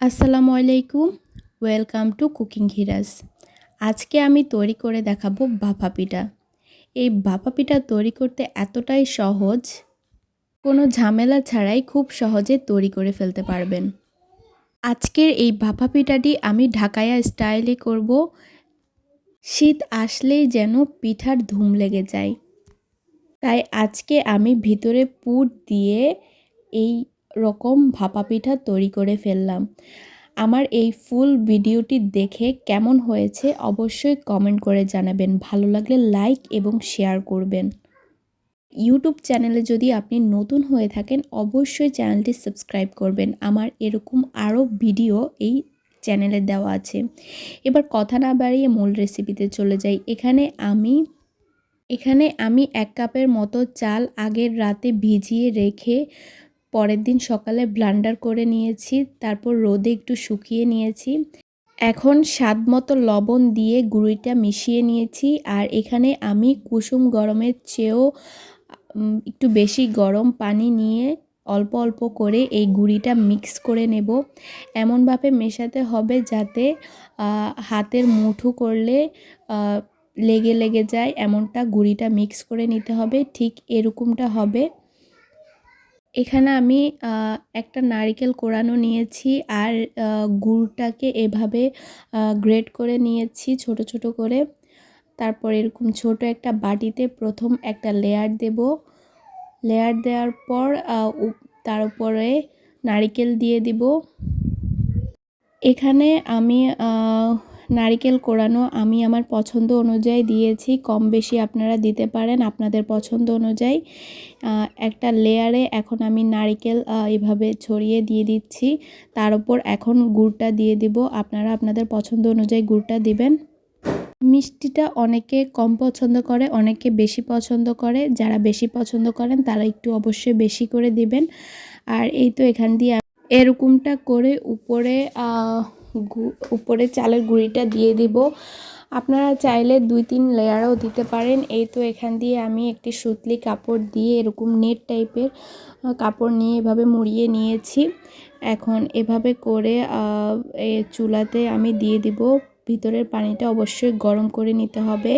আসসালামু আলাইকুম। Welcome to cooking হিরাস আজকে আমি তৈরি করে দেখাবো ভাপা পিঠা। এই ভাপা পিঠা তৈরি করতে এতটাই সহজ, কোনো ঝামেলা ছাড়াই খুব সহজে তৈরি করে ফেলতে পারবেন। আজকের এই ভাপা পিঠাটি আমি ঢাকায়া স্টাইলে করব। শীত আসলেই যেন পিঠার ধুম লেগে যায়। তাই আজকে আমি ভিতরে পুর দিয়ে এই রকম ভাপা পিঠা তৈরি করে ফেললাম। আমার এই ফুল ভিডিওটি দেখে কেমন হয়েছে অবশ্যই কমেন্ট করে জানাবেন। ভালো লাগলে লাইক এবং শেয়ার করবেন। ইউটিউব চ্যানেলে যদি আপনি নতুন হয়ে থাকেন, অবশ্যই চ্যানেলটি সাবস্ক্রাইব করবেন। আমার এরকম আরও ভিডিও এই চ্যানেলে দেওয়া আছে। এবার কথা না বাড়িয়ে মূল রেসিপিতে চলে যাই। এখানে আমি এখানে আমি এক কাপের মতো চাল আগের রাতে ভিজিয়ে রেখে পরের দিন সকালে ব্লান্ডার করে নিয়েছি, তারপর রোদে একটু শুকিয়ে নিয়েছি। এখন স্বাদ মতো লবণ দিয়ে গুঁড়িটা মিশিয়ে নিয়েছি আর এখানে আমি কুসুম গরমের চেয়েও একটু বেশি গরম পানি নিয়ে অল্প অল্প করে এই গুঁড়িটা মিক্স করে নেব। এমনভাবে মেশাতে হবে যাতে হাতের মুঠো করলে লেগে লেগে যায়। এমনটা গুঁড়িটা মিক্স করে নিতে হবে, ঠিক এরকমটা হবে। এখানে আমি একটা নারিকেল কোড়ানো নিয়েছি আর গুড়টাকে এভাবে গ্রেট করে নিয়েছি ছোট ছোট করে। তারপর এরকম ছোট একটা বাটিতে প্রথম একটা লেয়ার দেব। লেয়ার দেওয়ার পর তার উপরে নারিকেল দিয়ে দিব। এখানে আমি নারিকেল কোড়ানো আমি আমার পছন্দ অনুযায়ী দিয়েছি। কম বেশি আপনারা দিতে পারেন আপনাদের পছন্দ অনুযায়ী। একটা লেয়ারে এখন আমি নারিকেল এভাবে ছড়িয়ে দিয়ে দিচ্ছি। তার উপর এখন গুড়টা দিয়ে দিব। আপনারা আপনাদের পছন্দ অনুযায়ী গুড়টা দিবেন। মিষ্টিটা অনেকে কম পছন্দ করে, অনেকে বেশি পছন্দ করে। যারা বেশি পছন্দ করেন তারা একটু অবশ্যই বেশি করে দিবেন। আর এই তো এখান দিয়ে এরকমটা করে উপরে উপরে চালের গুঁড়িটা দিয়ে দিব। আপনারা চাইলে দুই তিন লেয়ারও দিতে পারেন। এই তো এখান দিয়ে আমি একটি সুতলি কাপড় দিয়ে এরকম নেট টাইপের কাপড় নিয়ে এভাবে মুড়িয়ে নিয়েছি। এখন এভাবে করে চুলাতে আমি দিয়ে দিব ভিতরের পানিটা অবশ্যই গরম করে নিতে হবে।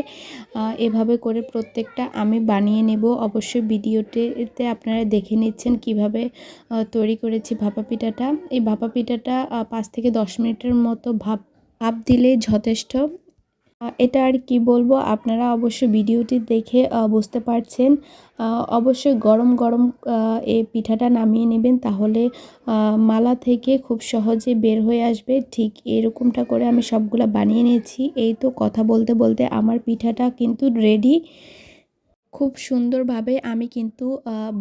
এভাবে করে প্রত্যেকটা আমি বানিয়ে নেব। অবশ্যই ভিডিওটিতে আপনারা দেখে নিচ্ছেন কীভাবে তৈরি করেছি ভাপা পিঠাটা। এই ভাপা পিঠাটা পাঁচ থেকে দশ মিনিটের মতো ভাপ ভাপ দিলেই যথেষ্ট। এটা আর কি বলব, আপনারা অবশ্য ভিডিওটি দেখে বুঝতে পারছেন। অবশ্যই গরম গরম এই পিঠাটা নামিয়ে নেবেন, তাহলে মালা থেকে খুব সহজে বের হয়ে আসবে। ঠিক এরকমটা করে আমি সবগুলো বানিয়ে নিয়েছি। এই তো কথা বলতে বলতে আমার পিঠাটা কিন্তু রেডি খুব সুন্দরভাবে আমি কিন্তু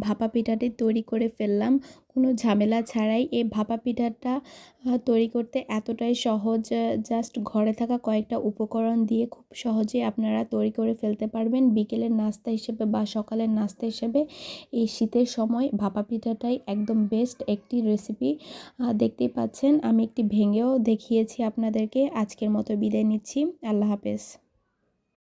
ভাপা পিঠাটি তৈরি করে ফেললাম। কোনো ঝামেলা ছাড়াই এই ভাপা পিঠাটা তৈরি করতে এতটাই সহজ জাস্ট ঘরে থাকা কয়েকটা উপকরণ দিয়ে খুব সহজে আপনারা তৈরি করে ফেলতে পারবেন। বিকেলের নাস্তা হিসেবে বা সকালের নাস্তা হিসেবে এই শীতের সময় ভাপা পিঠাটাই একদম বেস্ট একটি রেসিপি দেখতেই পাচ্ছেন, আমি একটি ভেঙেও দেখিয়েছি আপনাদেরকে। আজকের মতো বিদায় নিচ্ছি। আল্লাহ হাফেজ।